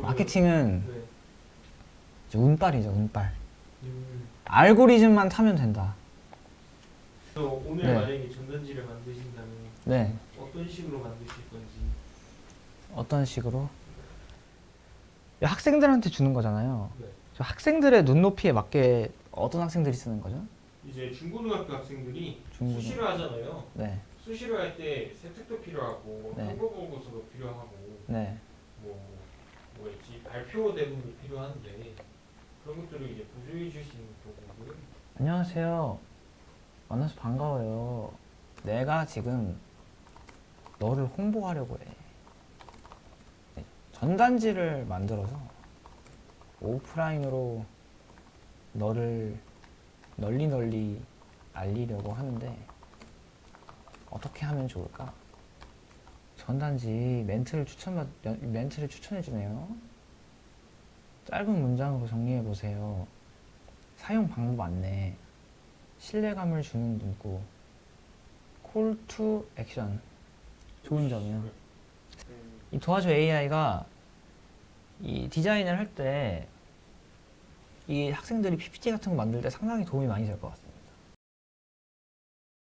마케팅은 네. 이제 운빨이죠, 운빨. 음, 알고리즘만 타면 된다. 오늘 네. 만약에 전단지를 만드신다면 네. 어떤 식으로 만드실 건지 어떤 식으로? 학생들한테 주는 거잖아요. 네. 저 학생들의 눈높이에 맞게 어떤 학생들이 쓰는 거죠? 이제 중고등학교 학생들이 중고등- 수시를 하잖아요. 네. 수시를 할때 세특도 필요하고 네. 한국어 공부서도 필요하고 네. 뭐 뭐였지 발표 대본이 필요한데 그런 것들을 이제 보조해 주실 수 있는 도구들은 안녕하세요. 만나서 반가워요. 내가 지금 너를 홍보하려고 해. 네, 전단지를 만들어서 오프라인으로 너를 널리 널리 알리려고 하는데 어떻게 하면 좋을까? 전단지 멘트를 추천받 연- 멘트를 추천해 주네요. 짧은 문장으로 정리해 보세요. 사용 방법 안내, 신뢰감을 주는 문구, 콜 투 액션. 좋은 점이요. 음, 이 도와줘 AI가 이 디자인을 할 때 이 학생들이 PPT 같은 거 만들 때 상당히 도움이 많이 될 것 같습니다.